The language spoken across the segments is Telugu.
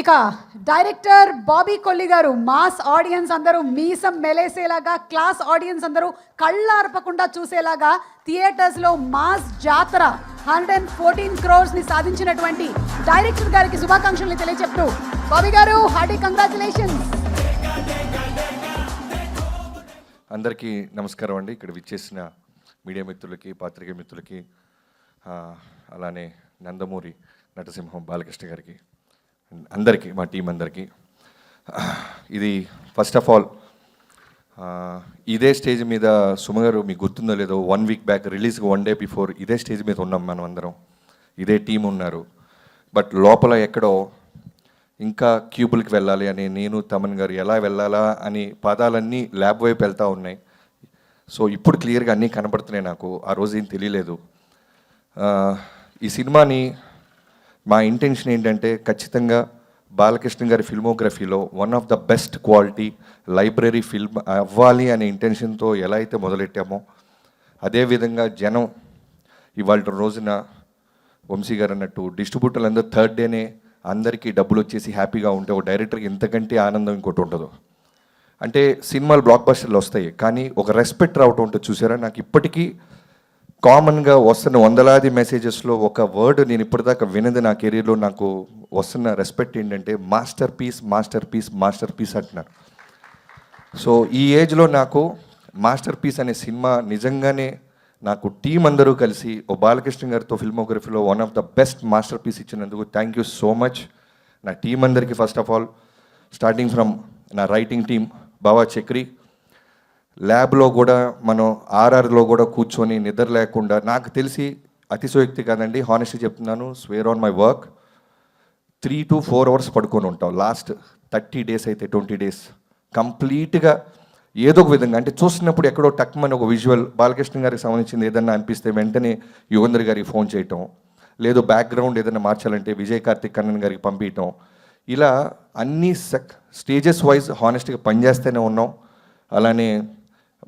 ఇక డైరెక్టర్ బాబీ కొల్లి గారు మాస్ ఆడియన్స్ అందరూ మీసం మెలేసేలాగా క్లాస్ ఆడియన్స్ అందరూ కళ్ళార్పకుండా చూసేలాగా థియేటర్స్లో మాస్ జాతర హండ్రెడ్ అండ్ ఫోర్టీన్ క్రోర్స్ని సాధించినటువంటి డైరెక్టర్ గారికి శుభాకాంక్షలు తెలియచెప్తూ బాబీ గారు హార్డీ కంగ్రాచులేషన్స్. అందరికీ నమస్కారం అండి. ఇక్కడ విచ్చేసిన మీడియా మిత్రులకి పాత్రికేయ మిత్రులకి అలానే నందమూరి నటసింహం బాలకృష్ణ గారికి అందరికీ మా టీం అందరికీ. ఇది ఫస్ట్ ఆఫ్ ఆల్ ఇదే స్టేజ్ మీద సుమ గారు మీకు గుర్తుందో లేదో వన్ వీక్ బ్యాక్ రిలీజ్కి వన్ డే బిఫోర్ ఇదే స్టేజ్ మీద ఉన్నాం మనం అందరం. ఇదే టీం ఉన్నారు. బట్ లోపల ఎక్కడో ఇంకా క్యూబుల్కి వెళ్ళాలి అని నేను తమన్ గారు ఎలా వెళ్ళాలా అని పదాలన్నీ ల్యాబ్ వైపు వెళ్తూ ఉన్నాయి. సో ఇప్పుడు క్లియర్గా అన్నీ కనపడుతున్నాయి నాకు. ఆ రోజు ఏం తెలియలేదు. ఈ సినిమాని మా ఇంటెన్షన్ ఏంటంటే ఖచ్చితంగా బాలకృష్ణ గారి ఫిల్మోగ్రఫీలో one of the best quality library film అవ్వాలి అనే ఇంటెన్షన్తో ఎలా అయితే మొదలెట్టామో అదేవిధంగా జనం ఇవాళ రోజున వంశీ గారు అన్నట్టు డిస్ట్రిబ్యూటర్లు అందరూ థర్డ్ డేనే అందరికీ డబ్బులు వచ్చేసి హ్యాపీగా ఉంటే ఒక డైరెక్టర్కి ఇంతకంటే ఆనందం ఇంకోటి ఉండదు. అంటే సినిమాలు బ్లాక్ బస్టర్లు వస్తాయి కానీ ఒక రెస్పెక్ట్ రావటం ఉంటుంది. చూసారా? నాకు ఇప్పటికీ కామన్గా వస్తున్న వందలాది మెసేజెస్లో ఒక వర్డ్ నేను ఇప్పటిదాకా వినది నా కెరీర్లో నాకు వస్తున్న రెస్పెక్ట్ ఏంటంటే masterpiece masterpiece masterpiece అంటున్నారు. సో ఈ ఏజ్లో నాకు మాస్టర్ పీస్ అనే సినిమా నిజంగానే నాకు టీం అందరూ కలిసి ఓ బాలకృష్ణ గారితో ఫిల్మోగ్రఫీలో one of the best masterpiece ఇచ్చినందుకు థ్యాంక్ యూ సో మచ్. నా టీం అందరికీ first of all starting from నా రైటింగ్ టీం బావా చక్రి. ల్యాబ్లో కూడా మనం ఆర్ఆర్లో కూడా కూర్చొని నిద్ర లేకుండా నాకు తెలిసి అతిశయోక్తి కాదండి హానెస్ట్గా చెప్తున్నాను swear on my work three to four hours పడుకొని ఉంటాం. లాస్ట్ థర్టీ డేస్ అయితే ట్వంటీ డేస్ కంప్లీట్గా ఏదో ఒక విధంగా అంటే చూస్తున్నప్పుడు ఎక్కడో టక్మని ఒక విజువల్ బాలకృష్ణ గారికి సంబంధించింది ఏదన్నా అనిపిస్తే వెంటనే యుగంధర్ గారికి ఫోన్ చేయటం. లేదు బ్యాక్గ్రౌండ్ ఏదైనా మార్చాలంటే విజయ్ కార్తిక్ కన్నన్ గారికి పంపించటం ఇలా అన్ని సెక్ స్టేజెస్ వైజ్ హానెస్ట్గా పనిచేస్తూనే ఉన్నాం. అలానే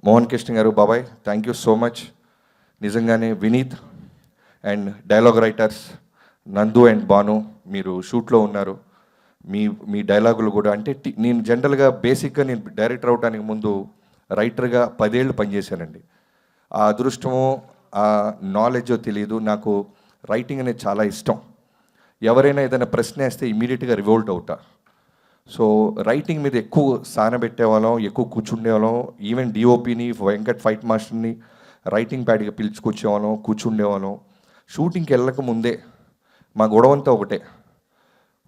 మోహన్ కృష్ణ గారు బాబాయ్ థ్యాంక్ యూ సో మచ్ నిజంగానే Vineeth and dialogue writers Nandu and Bhanu మీరు షూట్లో ఉన్నారు. మీ మీ డైలాగులు కూడా అంటే నేను జనరల్గా బేసిక్గా నేను డైరెక్టర్ అవడానికి ముందు రైటర్గా పదేళ్ళు పనిచేశానండి. ఆ అదృష్టమో ఆ నాలెడ్జో తెలియదు నాకు రైటింగ్ అనేది చాలా ఇష్టం. ఎవరైనా ఏదైనా ప్రశ్న వేస్తే ఇమీడియట్గా రివోల్ట్ అవుతా. సో రైటింగ్ మీద ఎక్కువ సానబెట్టేవాళ్ళం ఎక్కువ కూర్చుండేవాళ్ళం. ఈవెన్ డిఓపిని వెంకట్ ఫైట్ మాస్టర్ని రైటింగ్ ప్యాడ్గా పిలుచుకొచ్చేవాళ్ళం కూర్చుండేవాళ్ళం. షూటింగ్కి వెళ్ళక ముందే మా గొడవంతా ఒకటే.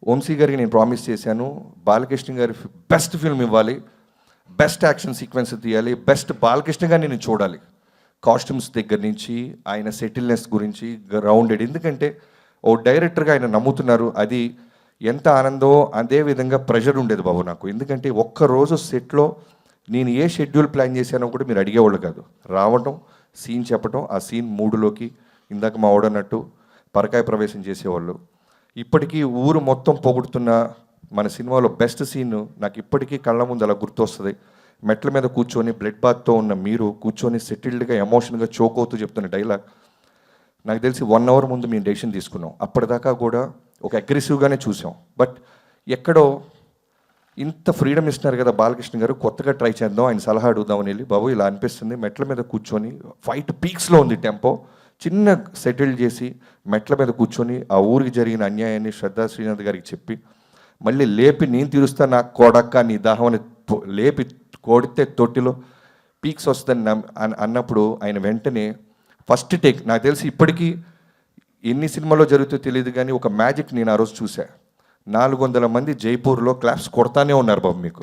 వంశీ గారికి నేను ప్రామిస్ చేశాను బాలకృష్ణ గారి బెస్ట్ ఫిల్మ్ ఇవ్వాలి బెస్ట్ యాక్షన్ సీక్వెన్స్ తీయాలి బెస్ట్ బాలకృష్ణ గారిని నేను చూడాలి. కాస్ట్యూమ్స్ దగ్గర నుంచి ఆయన సెటిల్నెస్ గురించి గ్రౌండెడ్ ఎందుకంటే ఓ డైరెక్టర్గా ఆయన నమ్ముతున్నారు అది ఎంత ఆనందమో అదే విధంగా ప్రెషర్ ఉండేది బాబు నాకు. ఎందుకంటే ఒక్కరోజు సెట్లో నేను ఏ షెడ్యూల్ ప్లాన్ చేశానో కూడా మీరు అడిగేవాళ్ళు కాదు. రావటం సీన్ చెప్పటం ఆ సీన్ మూడులోకి ఇందాక మా ఓడన్నట్టు పరకాయ ప్రవేశం చేసేవాళ్ళు. ఇప్పటికీ ఊరు మొత్తం పొగుడుతున్న మన సినిమాలో బెస్ట్ సీన్ నాకు ఇప్పటికీ కళ్ళ ముందు అలా గుర్తొస్తుంది. మెట్ల మీద కూర్చొని బ్లడ్ బాత్తో ఉన్న మీరు కూర్చొని సెటిల్డ్గా ఎమోషన్గా చోక్ అవుతూ చెప్తున్న డైలాగ్ నాకు తెలిసి వన్ అవర్ ముందు మేము డెసిషన్ తీసుకున్నాం. అప్పటిదాకా కూడా ఒక అగ్రెసివ్గానే చూసాం. బట్ ఎక్కడో ఇంత ఫ్రీడమ్ ఇస్తున్నారు కదా బాలకృష్ణ గారు కొత్తగా ట్రై చేద్దాం ఆయన సలహా అడుగుదామని వెళ్ళి బాబు ఇలా అనిపిస్తుంది మెట్ల మీద కూర్చొని ఫైట్ పీక్స్లో ఉంది టెంపో చిన్న సెటిల్ చేసి మెట్ల మీద కూర్చొని ఆ ఊరికి జరిగిన అన్యాయాన్ని శ్రద్ధా శ్రీనాథ్ గారికి చెప్పి మళ్ళీ లేపి నేను తీరుస్తా నాకు కొడక్క నీ దాహం అని లేపి కొడితే తొట్టిలో పీక్స్ వస్తుందని అన్నప్పుడు ఆయన వెంటనే ఫస్ట్ టేక్ నాకు తెలిసి ఇప్పటికీ ఎన్ని సినిమాలో జరుగుతుందో తెలియదు కానీ ఒక మ్యాజిక్ నేను ఆ రోజు చూసా నాలుగు వందల మంది జైపూర్లో క్లాప్స్ కొడతానే ఉన్నారు బాబు మీకు.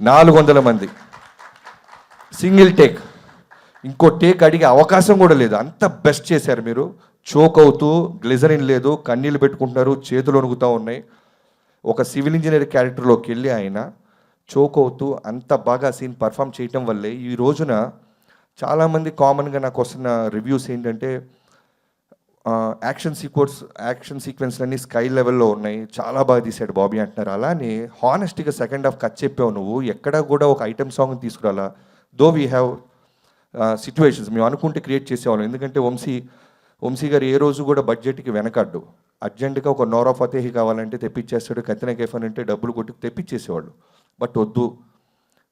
నాలుగు వందల మంది. Single take. ఇంకో టేక్ అడిగే అవకాశం కూడా లేదు. అంత బెస్ట్ చేశారు మీరు. చోక్ అవుతూ గ్లిజరిన్ లేదు కన్నీళ్ళు పెట్టుకుంటున్నారు చేతులు వణుకుతూ ఉన్నాయి. ఒక సివిల్ ఇంజనీర్ క్యారెక్టర్లోకి వెళ్ళి ఆయన చోక్ అవుతూ అంత బాగా సీన్ పర్ఫామ్ చేయటం వల్లే ఈ రోజున చాలామంది కామన్గా నాకు వస్తున్న రివ్యూస్ ఏంటంటే యాక్షన్ సీక్వెన్స్ యాక్షన్ సీక్వెన్స్ అన్నీ స్కై లెవెల్లో ఉన్నాయి. చాలా బాగా తీసాడు బాబీ అంటున్నారు అలానే హానెస్ట్గా సెకండ్ హాఫ్ కట్ చెప్పావు నువ్వు. ఎక్కడ కూడా ఒక ఐటమ్ సాంగ్ తీసుకురాలా? దో వీ హ్యావ్ సిచ్యువేషన్స్ మేము అనుకుంటే క్రియేట్ చేసేవాళ్ళం. ఎందుకంటే వంశీ వంశీ గారు ఏ రోజు కూడా బడ్జెట్కి వెనకడ్డు. అర్జెంటుగా ఒక నోరా ఫతేహి కావాలంటే తెప్పించేస్తాడు. కత్తిన కేఫ్ అని అంటే డబ్బులు కొట్టి తెప్పించేసేవాళ్ళు. బట్ వద్దు.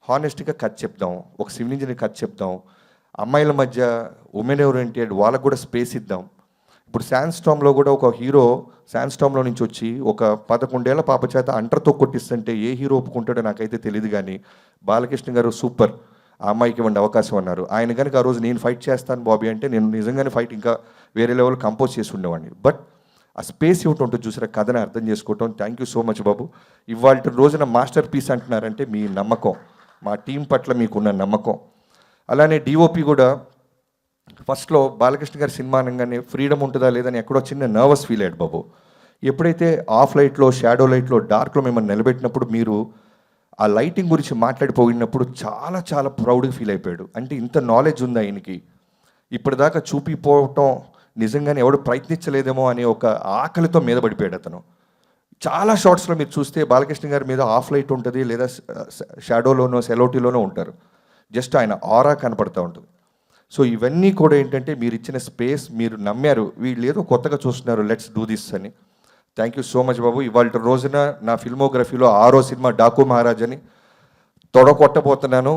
హానెస్ట్గా కథ చెప్దాం. ఒక సివిల్ ఇంజనీర్ కథ చెప్దాం. అమ్మాయిల మధ్య ఉమెన్ ఓరియంటెడ్ వాళ్ళకు కూడా స్పేస్ ఇద్దాం. ఇప్పుడు శాన్ స్టామ్లో కూడా ఒక హీరో శాన్ స్టామ్లో నుంచి వచ్చి ఒక పదకొండేళ్ళ పాప చేత అంటర్తో కొట్టిస్తుంటే ఏ హీరో ఒప్పుకుంటాడో నాకైతే తెలియదు కానీ బాలకృష్ణ గారు సూపర్. ఆ అమ్మాయికి ఇవ్వండి అవకాశం అన్నారు. ఆయన కనుక ఆ రోజు నేను ఫైట్ చేస్తాను బాబీ అంటే నేను నిజంగానే ఫైట్ ఇంకా వేరే లెవెల్ కంపోజ్ చేసి ఉండేవాడిని. బట్ ఆ స్పేస్ ఇవ్వటం ఉంటుంది చూసారా కథను అర్థం చేసుకోవటం. థ్యాంక్ యూ సో మచ్ బాబు. ఇవాళ రోజున మాస్టర్ పీస్ అంటున్నారంటే మీ నమ్మకం. మా టీం పట్ల మీకున్న నమ్మకం. అలానే డిఓపి కూడా ఫస్ట్లో బాలకృష్ణ గారి సినిమా అనగానే ఫ్రీడమ్ ఉంటుందా లేదని ఎక్కడో చిన్న నర్వస్ ఫీల్ అయ్యాడు బాబు. ఎప్పుడైతే ఆఫ్ లైట్లో షాడో లైట్లో డార్క్లో మిమ్మల్ని నిలబెట్టినప్పుడు మీరు ఆ లైటింగ్ గురించి మాట్లాడిపోయినప్పుడు చాలా చాలా ప్రౌడ్గా ఫీల్ అయిపోయాడు. అంటే ఇంత నాలెడ్జ్ ఉంది ఆయనకి ఇప్పటిదాకా చూపిపోవటం నిజంగానే ఎవడు ప్రయత్నించలేదేమో అనే ఒక ఆకలితో మీద పడిపోయాడు అతను. చాలా షార్ట్స్లో మీరు చూస్తే బాలకృష్ణ గారి మీద ఆఫ్ లైట్ ఉంటుంది లేదా షాడోలోనో సెలోటీలోనో ఉంటారు. జస్ట్ ఆయన ఆరా కనపడుతూ ఉంటుంది. సో ఇవన్నీ కూడా ఏంటంటే మీరు ఇచ్చిన స్పేస్ మీరు నమ్మారు. వీళ్ళు ఏదో కొత్తగా చూస్తున్నారు లెట్స్ డూ దిస్ అని. థ్యాంక్ యూ సో మచ్ బాబు. ఇవాళ రోజున నా ఫిల్మోగ్రఫీలో ఆరో సినిమా డాకు మహారాజ్ అని తొడగొట్టబోతున్నాను.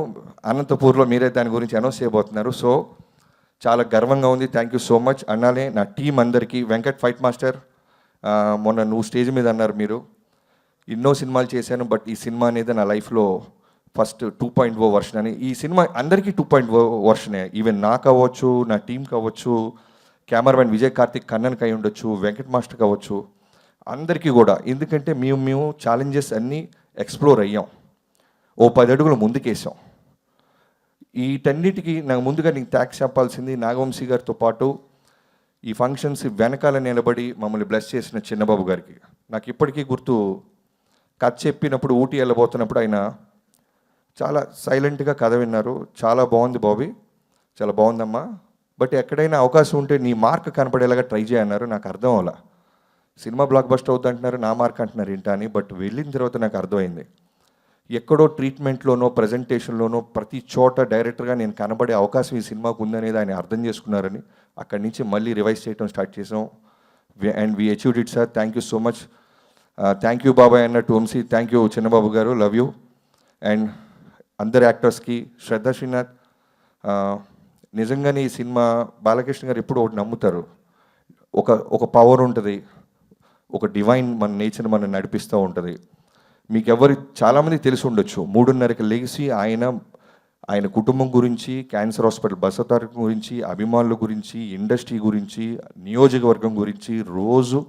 అనంతపూర్లో మీరే దాని గురించి అనౌన్స్ చేయబోతున్నారు. సో చాలా గర్వంగా ఉంది. Thank you so much. అన్నాలే నా టీం అందరికీ. వెంకట్ ఫైట్ మాస్టర్ మొన్న నువ్వు స్టేజ్ మీద అన్నారు మీరు. ఎన్నో సినిమాలు చేశాను బట్ ఈ సినిమా అనేది నా లైఫ్లో first two point O version అని. ఈ సినిమా అందరికీ టూ పాయింట్ ఓ వర్షనే. ఈవెన్ నాకు అవ్వచ్చు నా టీం కావచ్చు కెమెరామెన్ విజయ్ కార్తిక్ కన్నన్కి అయి ఉండొచ్చు వెంకట్ మాస్టర్ కావచ్చు అందరికీ కూడా. ఎందుకంటే మేము మేము ఛాలెంజెస్ అన్నీ ఎక్స్ప్లోర్ అయ్యాం. ఓ పది అడుగులు ముందుకేసాం. వీటన్నిటికీ నాకు ముందుగా నీకు ట్యాక్స్ చెప్పాల్సింది నాగవంశీ గారితో పాటు ఈ ఫంక్షన్స్ వెనకాల నిలబడి మమ్మల్ని బ్లెస్ చేసిన చిన్నబాబు గారికి. నాకు ఇప్పటికీ గుర్తు కథ చెప్పినప్పుడు ఊటీ వెళ్ళబోతున్నప్పుడు ఆయన చాలా సైలెంట్గా కథ విన్నారు. చాలా బాగుంది బాబీ. చాలా బాగుందమ్మా. బట్ ఎక్కడైనా అవకాశం ఉంటే నీ మార్క్ కనపడేలాగా ట్రై చేయన్నారు నాకు అర్థం అవ్వాల సినిమా బ్లాక్ బస్టర్ అవుతుందంటున్నారు. నా మార్క్ అంటున్నారు ఏంటా అని. బట్ వెళ్ళిన తర్వాత నాకు అర్థమైంది. ఎక్కడో ట్రీట్మెంట్లోనో ప్రజెంటేషన్లోనో ప్రతి చోట డైరెక్టర్గా నేను కనబడే అవకాశం ఈ సినిమాకు ఉందనేది ఆయన అర్థం చేసుకున్నారని అక్కడి నుంచి మళ్ళీ రివైజ్ చేయడం స్టార్ట్ చేసాం and we achieved it sir thank you so much thank you బాబాయ్ అన్నట్టు వంశీ. థ్యాంక్ యూ చిన్నబాబు గారు. లవ్ యూ అండ్ అందరు యాక్టర్స్కి శ్రద్ధ శ్రీనాథ్ నిజంగానే ఈ సినిమా బాలకృష్ణ గారు ఎప్పుడు ఒకటి నమ్ముతారు. ఒక ఒక పవర్ ఉంటుంది. ఒక డివైన్ మన నేచర్ మనం నడిపిస్తూ ఉంటుంది. మీకు ఎవరి చాలామంది తెలిసి ఉండొచ్చు. మూడున్నరకి లెగిసి ఆయన ఆయన కుటుంబం గురించి క్యాన్సర్ హాస్పిటల్ బసతార్ గురించి అభిమానుల గురించి ఇండస్ట్రీ గురించి నియోజకవర్గం గురించి రోజు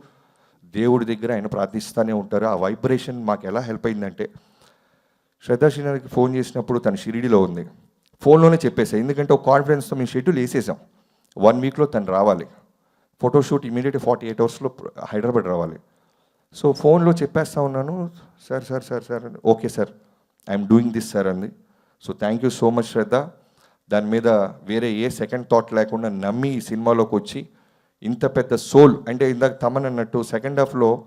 దేవుడి దగ్గర ఆయన ప్రార్థిస్తూనే ఉంటారు. ఆ వైబ్రేషన్ మాకు ఎలా హెల్ప్ అయిందంటే శ్రద్ధా ఫోన్ చేసినప్పుడు తన షిరిడిలో ఉంది. ఫోన్లోనే చెప్పేసాయి ఎందుకంటే ఒక కాన్ఫిడెన్స్తో మేము షెడ్యూల్ వేసేసాం వన్ వీక్లో తను రావాలి. ఫోటోషూట్ ఇమీడియట్ ఫార్టీ ఎయిట్ అవర్స్లో హైదరాబాద్ రావాలి. సో ఫోన్లో చెప్పేస్తా ఉన్నాను. Sir sir sir sir okay sir. I'm doing this sir అంది. So thank you so much Shraddha. దాని మీద వేరే ఏ సెకండ్ థాట్ లేకుండా నమ్మి ఈ సినిమాలోకి వచ్చి ఇంత పెద్ద సోల్ అంటే ఇందాక తమన్ అన్నట్టు సెకండ్ హాఫ్లో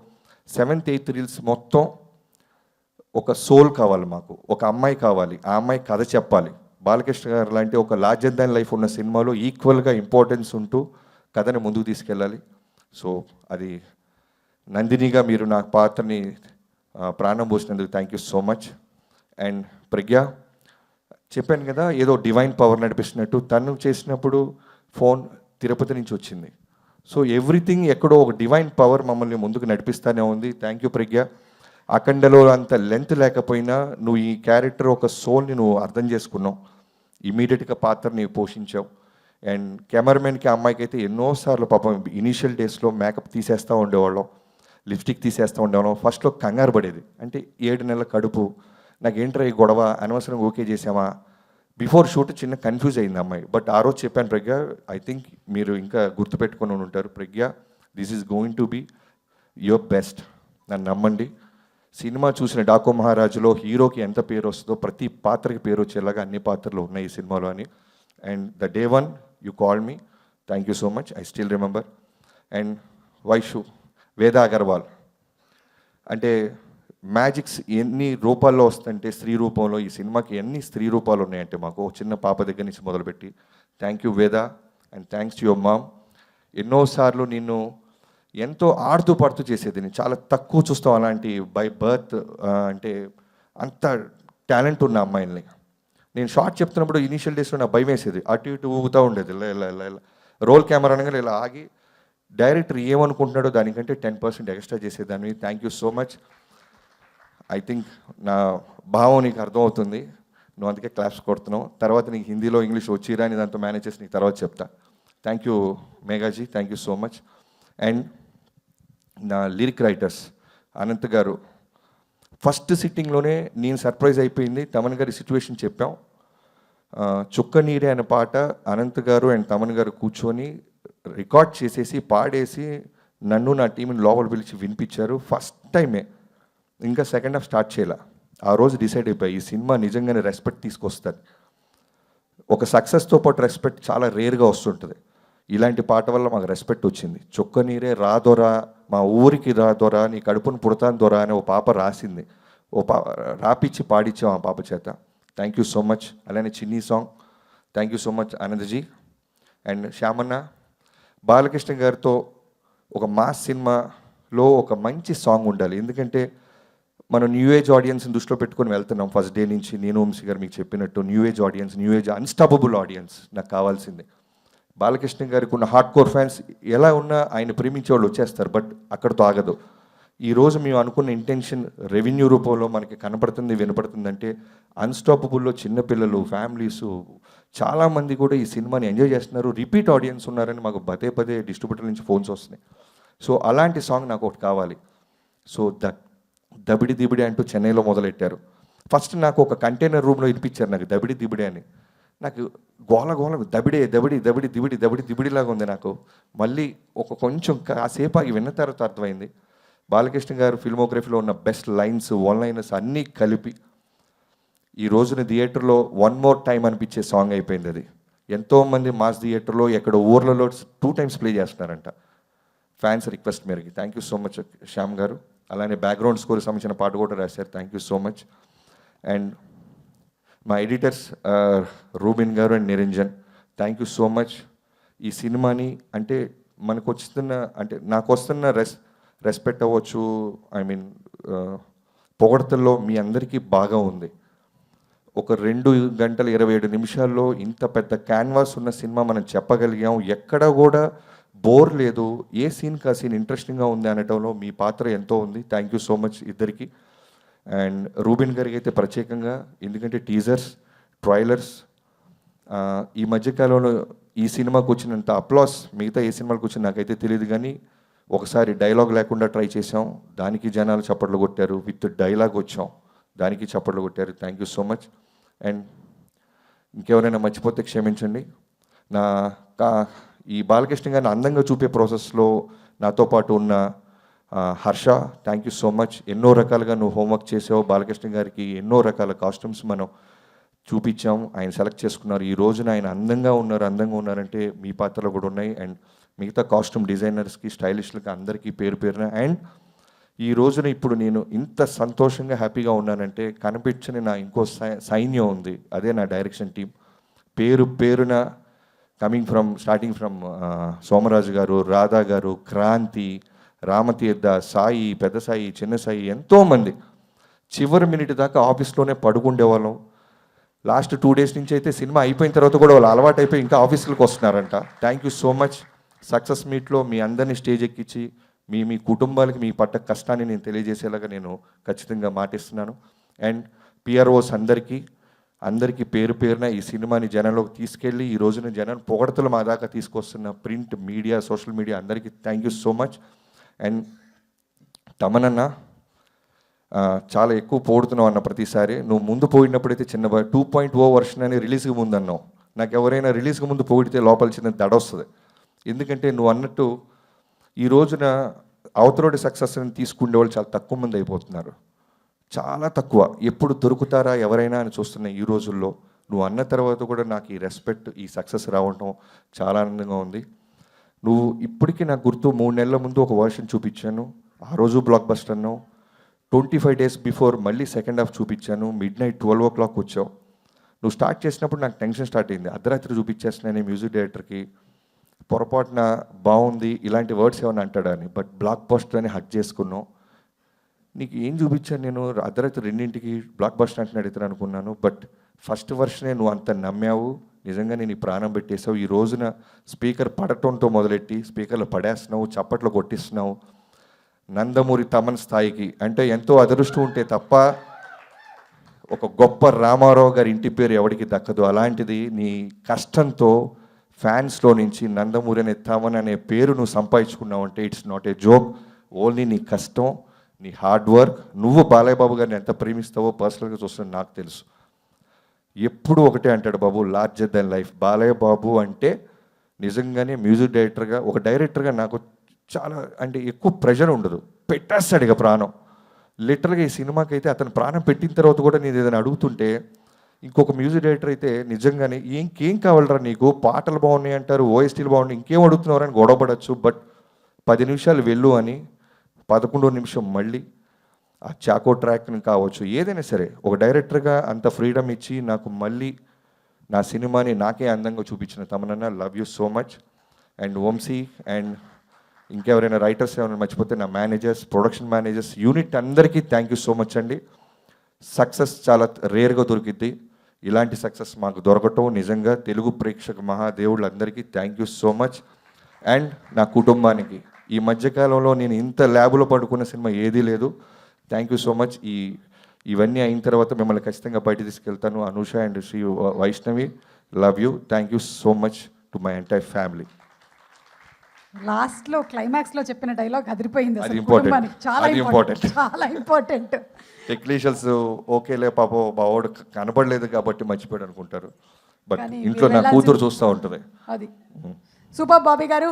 సెవెంత్ ఎయిత్ రీల్స్ మొత్తం ఒక సోల్ కావాలి మాకు ఒక అమ్మాయి కావాలి ఆ అమ్మాయి కథ చెప్పాలి. బాలకృష్ణ గారు లాంటి ఒక లార్జర్ దాన్ లైఫ్ ఉన్న సినిమాలో ఈక్వల్గా ఇంపార్టెన్స్ ఉంటూ కథని ముందుకు తీసుకెళ్ళాలి. సో అది నందినిగా మీరు నా పాత్రని ప్రాణం పోసినందుకు thank you so much and Pragya చెప్పాను కదా ఏదో డివైన్ పవర్ నడిపిస్తున్నట్టు తను చేసినప్పుడు ఫోన్ తిరుపతి నుంచి వచ్చింది. సో ఎవ్రీథింగ్ ఎక్కడో ఒక డివైన్ పవర్ మమ్మల్ని ముందుకు నడిపిస్తూనే ఉంది. థ్యాంక్ యూ ప్రజ్ఞ. అఖండలో అంత లెంత్ లేకపోయినా నువ్వు ఈ క్యారెక్టర్ ఒక సోల్ని నువ్వు అర్థం చేసుకున్నావు. ఇమీడియట్గా పాత్రని పోషించావు. అండ్ కెమెరామెన్కి అమ్మాయికి అయితే ఎన్నోసార్లు పాపం ఇనీషియల్ డేస్లో మేకప్ తీసేస్తూ ఉండేవాళ్ళం. లిప్స్టిక్ తీసేస్తూ ఉండేవాళ్ళం. ఫస్ట్లో కంగారు పడేది. అంటే ఏడు నెలల కడుపు. నాకు ఏంట్రా ఈ గొడవ? అనవసరంగా ఓకే చేసామా బిఫోర్ షూట్ చిన్న కన్ఫ్యూజ్ అయింది అమ్మాయి. బట్ ఆ రోజు చెప్పాను ప్రజ్ఞ ఐ థింక్ మీరు ఇంకా గుర్తుపెట్టుకొని ఉంటారు Pragya this is going to be your best. నన్ను నమ్మండి. సినిమా చూసిన డాకు మహారాజులో హీరోకి ఎంత పేరు వస్తుందో ప్రతి పాత్రకి పేరు వచ్చేలాగా అన్ని పాత్రలు ఉన్నాయి ఈ సినిమాలో అని. And the day one you call me. Thank you so much I still remember and Vaishu Veda Agarwal. అంటే మ్యాజిక్స్ ఎన్ని రూపాల్లో వస్తుంటే స్త్రీ రూపంలో ఈ సినిమాకి ఎన్ని స్త్రీ రూపాలు ఉన్నాయంటే మాకు చిన్న పాప దగ్గర నుంచి మొదలుపెట్టి thank you Veda. And thanks to your mom ఎన్నోసార్లు నిన్ను ఎంతో ఆడుతూ పాడుతూ చేసేది నేను. చాలా తక్కువ చూస్తాం అలాంటి బై బర్త్ అంటే అంత టాలెంట్ ఉన్న అమ్మాయిల్ని. నేను షార్ట్ చెప్తున్నప్పుడు ఇనీషియల్ డేస్లో నాకు భయం వేసేది. అటు ఇటు ఊగుతూ ఉండేది. ఇలా ఇలా ఇలా ఇలా రోల్ కెమెరా అనగానే ఇలా ఆగి డైరెక్టర్ ఏమనుకుంటున్నాడో దానికంటే టెన్ పర్సెంట్ ఎక్స్ట్రా చేసేదాన్ని. Thank you so much. I think నా భావం నీకు అర్థమవుతుంది. నువ్వు అందుకే క్లాప్స్ కొడుతున్నావు. తర్వాత నీకు హిందీలో ఇంగ్లీష్ వచ్చిరా అని దాంతో మేనేజ్ చేసి నీకు తర్వాత చెప్తా. Thank you Meghaji. Thank you so much. And నా lyric writers Anant garu. First సిట్టింగ్లోనే నేను సర్ప్రైజ్ అయిపోయింది. తమన్ గారి సిచ్యువేషన్ చెప్పాం. చుక్క నీరే అనే పాట అనంత్ గారు అండ్ తమన్ గారు కూర్చొని రికార్డ్ చేసేసి పాడేసి నన్ను నా టీంని లోపల పిలిచి వినిపించారు. ఫస్ట్ టైమే ఇంకా సెకండ్ హాఫ్ స్టార్ట్ చేయాల. ఆ రోజు డిసైడ్ అయిపోయి ఈ సినిమా నిజంగానే రెస్పెక్ట్ తీసుకొస్తుంది. ఒక సక్సెస్తో పాటు రెస్పెక్ట్ చాలా రేర్గా వస్తుంటుంది. ఇలాంటి పాట వల్ల మాకు రెస్పెక్ట్ వచ్చింది. చొక్క నీరే రాదొరా మా ఊరికి రాదొరా నీ కడుపును పుడతాను దొరా అని ఓ పాప రాసింది. ఓ పా రాపిచ్చి పాడిచ్చాం ఆ పాప చేత. థ్యాంక్ యూ సో మచ్ అలానే చిన్ని song thank you so much Anandji. And Shyamanna Balakrishna గారితో ఒక మాస్ సినిమాలో ఒక మంచి సాంగ్ ఉండాలి. ఎందుకంటే మనం న్యూ ఏజ్ ఆడియన్స్ని దృష్టిలో పెట్టుకొని వెళ్తున్నాం. ఫస్ట్ డే నుంచి నేను వంశీ గారు మీకు చెప్పినట్టు new age audience new age unstoppable audience నాకు కావాల్సింది. బాలకృష్ణ గారికి ఉన్న హార్డ్ కోర్ ఫ్యాన్స్ ఎలా ఉన్నా ఆయన ప్రేమించే వాళ్ళు వచ్చేస్తారు బట్ అక్కడితో ఆగదు. ఈరోజు మేము అనుకున్న ఇంటెన్షన్ రెవెన్యూ రూపంలో మనకి కనపడుతుంది వినపడుతుందంటే అన్స్టాపబుల్లో చిన్నపిల్లలు ఫ్యామిలీస్ చాలామంది కూడా ఈ సినిమాని ఎంజాయ్ చేస్తున్నారు. రిపీట్ ఆడియన్స్ ఉన్నారని మాకు పదే పదే డిస్ట్రిబ్యూటర్ నుంచి ఫోన్స్ వస్తున్నాయి. సో అలాంటి సాంగ్ నాకు ఒకటి కావాలి. సో ద దబిడి దిబిడి అంటూ చెన్నైలో మొదలెట్టారు. ఫస్ట్ నాకు ఒక కంటైనర్ రూమ్లో ఇనిపించారు నాకు దబిడి దిబిడి అని. నాకు గోల గోల దబిడే దబిడి దబిడి దిబిడి దబిడి దిబిడిలాగా ఉంది నాకు. మళ్ళీ ఒక కొంచెం కాసేపు ఆగి విన్న తర్వాత అర్థమైంది. బాలకృష్ణ గారు ఫిల్మోగ్రఫీలో ఉన్న బెస్ట్ లైన్స్ వన్ లైనర్స్ అన్నీ కలిపి ఈ రోజున థియేటర్లో వన్ మోర్ టైం అనిపించే సాంగ్ అయిపోయింది అది. ఎంతోమంది మాస్ థియేటర్లో ఎక్కడ ఊర్లలో టూ టైమ్స్ ప్లే చేస్తున్నారంట. ఫ్యాన్స్ రిక్వెస్ట్ మేరకి. Thank you so much Shyam garu. అలానే బ్యాక్గ్రౌండ్ స్కోర్ సంబంధించిన పాట కూడా రాశారు. Thank you so much and మా editors Rubin garu and Niranjan thank you so much ఈ సినిమాని అంటే మనకు వస్తున్న అంటే నాకు వస్తున్న రెస్ రెస్పెక్ట్ అవ్వచ్చు. ఐ మీన్ పొగడతల్లో మీ అందరికీ బాగా ఉంది. ఒక రెండు గంటల ఇరవై ఏడు నిమిషాల్లో ఇంత పెద్ద క్యాన్వాస్ ఉన్న సినిమా మనం చెప్పగలిగాం. ఎక్కడ కూడా బోర్ లేదు. ఏ సీన్ ఆ సీన్ ఇంట్రెస్టింగ్గా ఉంది అనటంలో మీ పాత్ర ఎంతో ఉంది. థ్యాంక్ యూ సో మచ్ ఇద్దరికి. అండ్ రూబిన్ గారికి అయితే ప్రత్యేకంగా ఎందుకంటే టీజర్స్ ట్రైలర్స్ ఈ మధ్యకాలంలో ఈ సినిమాకు వచ్చినంత అప్లాస్ మిగతా ఏ సినిమాలకు వచ్చిన నాకైతే తెలియదు కానీ ఒకసారి డైలాగ్ లేకుండా ట్రై చేసాం దానికి జనాలు చప్పట్లు కొట్టారు. విత్ డైలాగ్ వచ్చాం. దానికి చప్పట్లు కొట్టారు. Thank you so much and ఇంకెవరైనా మర్చిపోతే క్షమించండి. నా ఈ బాలకృష్ణ గారిని అందంగా చూపే ప్రాసెస్లో నాతో పాటు ఉన్న Harsha thank you so much ఎన్నో రకాలుగా నువ్వు హోంవర్క్ చేసావు. బాలకృష్ణ గారికి ఎన్నో రకాల కాస్ట్యూమ్స్ మనం చూపించాం ఆయన సెలెక్ట్ చేసుకున్నారు. ఈ రోజున ఆయన అందంగా ఉన్నారు. అందంగా ఉన్నారంటే మీ పాత్రలు కూడా ఉన్నాయి. అండ్ మిగతా కాస్ట్యూమ్ డిజైనర్స్కి స్టైలిష్లకి అందరికీ పేరు పేరున. అండ్ ఈ రోజున ఇప్పుడు నేను ఇంత సంతోషంగా హ్యాపీగా ఉన్నానంటే కనిపించని నా ఇంకో సైన్యం ఉంది. అదే నా డైరెక్షన్ టీం పేరు పేరున coming from starting from Somaraju garu Radha garu Kranti Rama Tirtha Sai పెద్ద సాయి చిన్న సాయి ఎంతోమంది. చివరి మినిట్ దాకా ఆఫీస్లోనే పడుకుండేవాళ్ళం. లాస్ట్ టూ డేస్ నుంచి అయితే సినిమా అయిపోయిన తర్వాత కూడా వాళ్ళు అలవాటు అయిపోయి ఇంకా ఆఫీసులకు వస్తున్నారంట. Thank you so much success మీట్లో మీ అందరినీ స్టేజ్ ఎక్కించి మీ మీ కుటుంబాలకి మీ పట్ట కష్టాన్ని నేను తెలియజేసేలాగా నేను ఖచ్చితంగా మాటిస్తున్నాను. అండ్ పిఆర్ఓస్ అందరికీ అందరికీ పేరు పేరున ఈ సినిమాని జనంలోకి తీసుకెళ్ళి ఈ రోజున జనం పొగడతలు మా దాకా తీసుకొస్తున్న ప్రింట్ మీడియా సోషల్ మీడియా అందరికీ thank you so much and Thamananna చాలా ఎక్కువ పోడుతున్నావు అన్న ప్రతిసారి. నువ్వు ముందు పోయినప్పుడైతే చిన్న టూ పాయింట్ ఓ వర్షన్ అని రిలీజ్కి ముందు అన్నావు. నాకు ఎవరైనా రిలీజ్కి ముందు పోగిడితే లోపల చిన్న దడ వస్తుంది. ఎందుకంటే నువ్వు అన్నట్టు ఈ రోజున అవతలోడి సక్సెస్ని తీసుకునే వాళ్ళు చాలా తక్కువ మంది అయిపోతున్నారు. చాలా తక్కువ. ఎప్పుడు దొరుకుతారా ఎవరైనా అని చూస్తున్న ఈ రోజుల్లో నువ్వు అన్న తర్వాత కూడా నాకు ఈ రెస్పెక్ట్ ఈ సక్సెస్ రావటం చాలా ఆనందంగా ఉంది. నువ్వు ఇప్పటికీ నాకు గుర్తు మూడు నెలల ముందు ఒక వర్షన్ చూపించాను. ఆ రోజు బ్లాక్ బస్టర్ అన్నావు. ట్వంటీ ఫైవ్ డేస్ బిఫోర్ మళ్ళీ సెకండ్ హాఫ్ చూపించాను. Midnight twelve o'clock వచ్చావు. నువ్వు స్టార్ట్ చేసినప్పుడు నాకు టెన్షన్ స్టార్ట్ అయింది. అర్ధరాత్రి చూపించేస్తున్నాను మ్యూజిక్ డైరెక్టర్కి పొరపాటున బాగుంది ఇలాంటి వర్డ్స్ ఏమైనా అంటాడా అని. బట్ బ్లాక్ బస్టర్ అని హక్ చేసుకున్నావు. నీకు ఏం చూపించాను నేను? అర్ధరాత్రి రెండింటికి బ్లాక్ బస్టర్ అంటున్నాడు ఇతను అనుకున్నాను. బట్ ఫస్ట్ వర్షనే నువ్వు అంత నమ్మావు. నిజంగా నేను ఈ ప్రాణం పెట్టేసావు ఈ రోజున స్పీకర్ పడటంతో మొదలెట్టి స్పీకర్లు పడేస్తున్నావు చప్పట్లు కొట్టిస్తున్నావు. నందమూరి తమన్ స్థాయికి అంటే ఎంతో అదృష్టం ఉంటే తప్ప ఒక గొప్ప రామారావు గారి ఇంటి పేరు ఎవరికి దక్కదు. అలాంటిది నీ కష్టంతో ఫ్యాన్స్లో నుంచి నందమూరి అనే తమన్ అనే పేరు నువ్వు సంపాదించుకున్నావు అంటే it's not a joke. Only నీ కష్టం నీ హార్డ్ వర్క్. నువ్వు బాలయ్య బాబు గారిని ఎంత ప్రేమిస్తావో పర్సనల్గా చూస్తున్నా నాకు తెలుసు. ఎప్పుడు ఒకటే అంటాడు బాబు larger than life Balayya Babu అంటే నిజంగానే మ్యూజిక్ డైరెక్టర్గా ఒక డైరెక్టర్గా నాకు చాలా అంటే ఎక్కువ ప్రెషర్ ఉండదు. పెట్టేస్తాడు ఇక ప్రాణం. లిటరల్గా ఈ సినిమాకి అయితే అతను ప్రాణం పెట్టిన తర్వాత కూడా నేను ఏదైనా అడుగుతుంటే ఇంకొక మ్యూజిక్ డైరెక్టర్ అయితే నిజంగానే ఇంకేం కావాలరా నీకు? పాటలు బాగున్నాయి అంటారు ఓఎస్టీలు బాగున్నాయి ఇంకేం అడుగుతున్నారని గొడవపడచ్చు. బట్ పది నిమిషాలు వెళ్ళు అని పదకొండో నిమిషం మళ్ళీ ఆ చాకో ట్రాక్ని కావచ్చు ఏదైనా సరే ఒక డైరెక్టర్గా అంత ఫ్రీడమ్ ఇచ్చి నాకు మళ్ళీ నా సినిమాని నాకే అందంగా చూపించిన Thamananna love you so much. And Vamsi and ఇంకెవరైనా రైటర్స్ ఏమైనా మర్చిపోతే నా మేనేజర్స్ ప్రొడక్షన్ మేనేజర్స్ యూనిట్ అందరికీ థ్యాంక్ యూ సో మచ్ అండి. సక్సెస్ చాలా రేర్గా దొరికిద్ది. ఇలాంటి సక్సెస్ మాకు దొరకటం నిజంగా తెలుగు ప్రేక్షక మహాదేవుళ్ళందరికీ thank you so much. And నా కుటుంబానికి ఈ మధ్యకాలంలో నేను ఇంత ల్యాబ్లో పడుకున్న సినిమా ఏదీ లేదు. థ్యాంక్ యూ సో మచ్ ఈ ఇవన్నీ అయిన తర్వాత మిమ్మల్ని ఖచ్చితంగా బయట తీసుకెళ్తాను. Anusha and Shri Vaishnavi love you thank you so much to my entire family లాస్ట్లో క్లైమాక్స్లో చెప్పిన డైలాగ్ అదిరిపోయింది అది. కుటుంబానికి. చాలా ఇంపార్టెంట్. చాలా ఇంపార్టెంట్ టెక్నీషియన్స్ ఓకేలే పాప బావోడు కనపడలేదు కాబట్టి మర్చిపోయాడు అనుకుంటారు. బట్ ఇంట్లో నా కూతురు చూస్తూ ఉంటుంది. అది. సూపర్ బాబీ గారు.